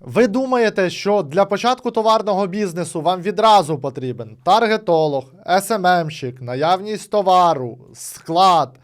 Ви думаєте, що для початку товарного бізнесу вам відразу потрібен таргетолог, СММщик, наявність товару, склад,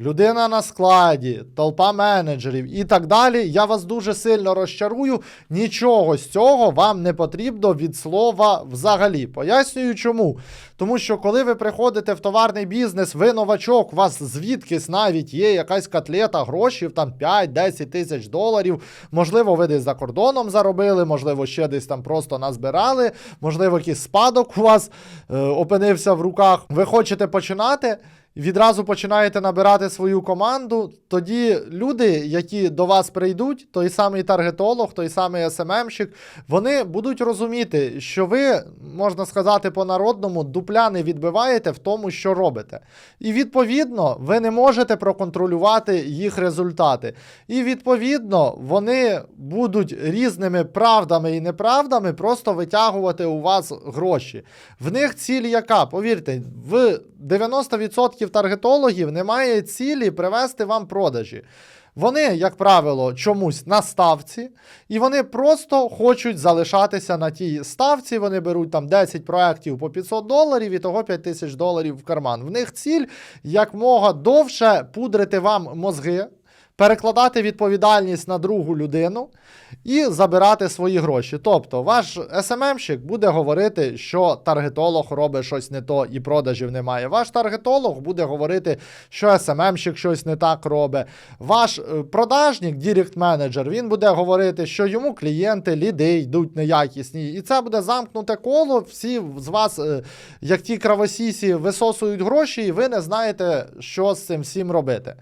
людина на складі, толпа менеджерів і так далі. Я вас дуже сильно розчарую. Нічого з цього вам не потрібно від слова взагалі. Пояснюю чому. Тому що коли ви приходите в товарний бізнес, ви новачок, у вас звідкись навіть є якась котлета грошів, там 5-10 тисяч доларів. Можливо, ви десь за кордоном заробили, можливо, ще десь там просто назбирали, можливо, якийсь спадок у вас е, опинився в руках. Ви хочете починати. Відразу починаєте набирати свою команду, тоді люди, які до вас прийдуть, той самий таргетолог, той самий СММщик, вони будуть розуміти, що ви, можна сказати, по-народному дупля не відбиваєте в тому, що робите. І відповідно, ви не можете проконтролювати їх результати. І відповідно, вони будуть різними правдами і неправдами просто витягувати у вас гроші. В них ціль яка? Повірте, в 90% таргетологів немає цілі привести вам продажі. Вони, як правило, чомусь на ставці, і вони просто хочуть залишатися на тій ставці. Вони беруть там 10 проєктів по 500 доларів і того 5 тисяч доларів в карман. В них ціль як мога довше пудрити вам мозги, перекладати відповідальність на другу людину і забирати свої гроші. Тобто, ваш СММщик буде говорити, що таргетолог робить щось не то і продажів немає. Ваш таргетолог буде говорити, що СММщик щось не так робить. Ваш е, продажник, дірект-менеджер, він буде говорити, що йому клієнти, ліди йдуть неякісні. І це буде замкнуте коло. Всі з вас, е, як ті кравосісі, висосують гроші, і ви не знаєте, що з цим всім робити.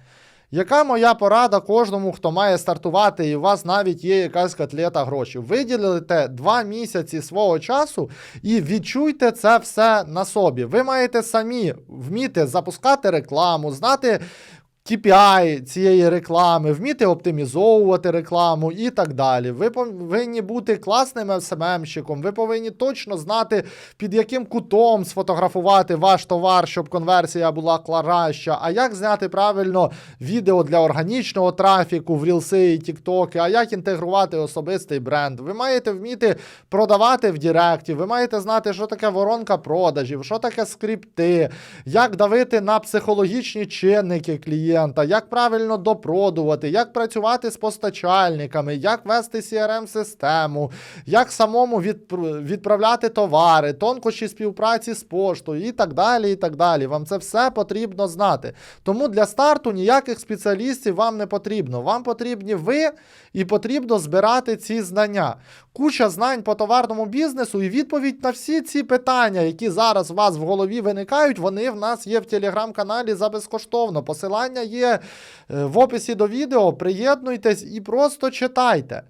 Яка моя порада кожному, хто має стартувати, і у вас навіть є якась котлета гроші? Виділите два місяці свого часу і відчуйте це все на собі. Ви маєте самі вміти запускати рекламу, знати. KPI цієї реклами, вміти оптимізовувати рекламу і так далі. Ви повинні бути класним СММщиком, ви повинні точно знати, під яким кутом сфотографувати ваш товар, щоб конверсія була краща, а як зняти правильно відео для органічного трафіку в рілси і тіктоки, а як інтегрувати особистий бренд. Ви маєте вміти продавати в Діректі, ви маєте знати, що таке воронка продажів, що таке скрипти, як давити на психологічні чинники клієнта клієнта, як правильно допродувати, як працювати з постачальниками, як вести CRM-систему, як самому відпр- відправляти товари, тонкощі співпраці з поштою і так далі. і так далі. Вам це все потрібно знати. Тому для старту ніяких спеціалістів вам не потрібно. Вам потрібні ви і потрібно збирати ці знання. Куча знань по товарному бізнесу і відповідь на всі ці питання, які зараз у вас в голові виникають, вони в нас є в телеграм-каналі за безкоштовно. Посилання є е, в описі до відео. Приєднуйтесь і просто читайте.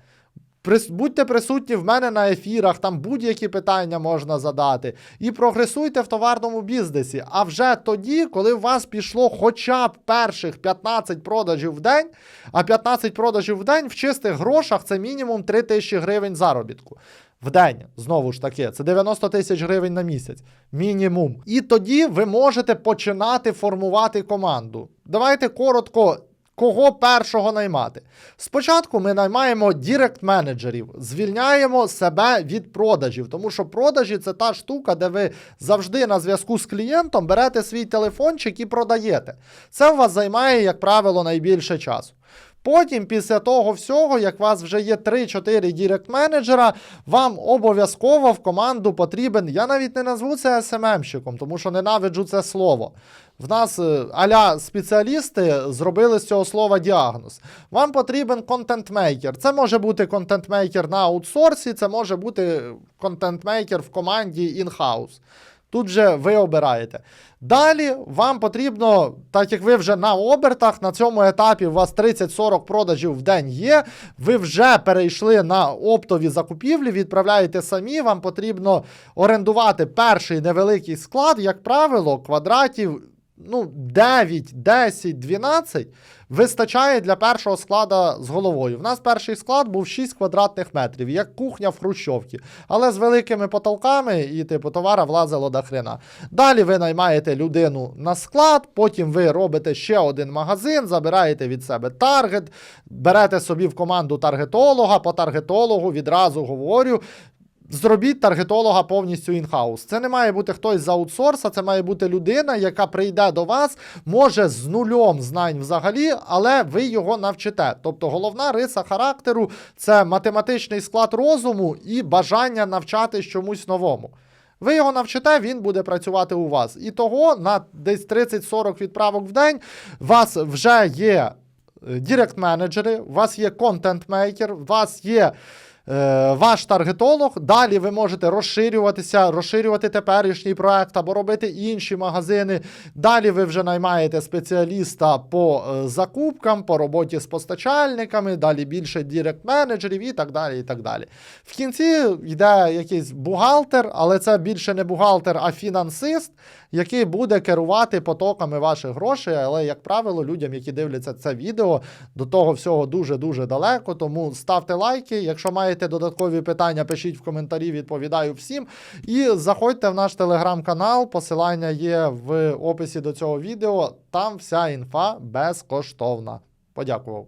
Будьте присутні в мене на ефірах, там будь-які питання можна задати. І прогресуйте в товарному бізнесі. А вже тоді, коли у вас пішло хоча б перших 15 продажів в день, а 15 продажів в день в чистих грошах це мінімум 3 тисячі гривень заробітку. В день, знову ж таки, це 90 тисяч гривень на місяць. Мінімум. І тоді ви можете починати формувати команду. Давайте коротко. Кого першого наймати? Спочатку ми наймаємо дірект-менеджерів, звільняємо себе від продажів, тому що продажі це та штука, де ви завжди на зв'язку з клієнтом берете свій телефончик і продаєте. Це у вас займає, як правило, найбільше часу. Потім, після того всього, як у вас вже є 3-4 дірект-менеджера, вам обов'язково в команду потрібен. Я навіть не назву це SMM-щиком, тому що ненавиджу це слово. В нас е, аля спеціалісти зробили з цього слова діагноз. Вам потрібен контент-мейкер. Це може бути контент-мейкер на аутсорсі, це може бути контент-мейкер в команді in-house. Тут же ви обираєте. Далі вам потрібно, так як ви вже на обертах, на цьому етапі у вас 30-40 продажів в день є, ви вже перейшли на оптові закупівлі, відправляєте самі, вам потрібно орендувати перший невеликий склад, як правило, квадратів ну, 9, 10, 12 вистачає для першого склада з головою. В нас перший склад був 6 квадратних метрів, як кухня в Хрущовці, але з великими потолками і типу товара влазило до хрена. Далі ви наймаєте людину на склад, потім ви робите ще один магазин, забираєте від себе таргет, берете собі в команду таргетолога, по таргетологу відразу говорю. Зробіть таргетолога повністю інхаус. Це не має бути хтось з аутсорса, це має бути людина, яка прийде до вас, може з нульом знань взагалі, але ви його навчите. Тобто головна риса характеру це математичний склад розуму і бажання навчатись чомусь новому. Ви його навчите, він буде працювати у вас. І того на десь 30-40 відправок в день вас вже є директ-менеджери, у вас є контент-мейкер, у вас є е, ваш таргетолог. Далі ви можете розширюватися, розширювати теперішній проект або робити інші магазини. Далі ви вже наймаєте спеціаліста по е, закупкам, по роботі з постачальниками, далі більше директ-менеджерів і так далі. і так далі. В кінці йде якийсь бухгалтер, але це більше не бухгалтер, а фінансист, який буде керувати потоками ваших грошей. Але, як правило, людям, які дивляться це відео, до того всього дуже-дуже далеко. Тому ставте лайки. Якщо маєте додаткові питання, пишіть в коментарі, відповідаю всім. І заходьте в наш телеграм-канал. Посилання є в описі до цього відео. Там вся інфа безкоштовна. Подякував.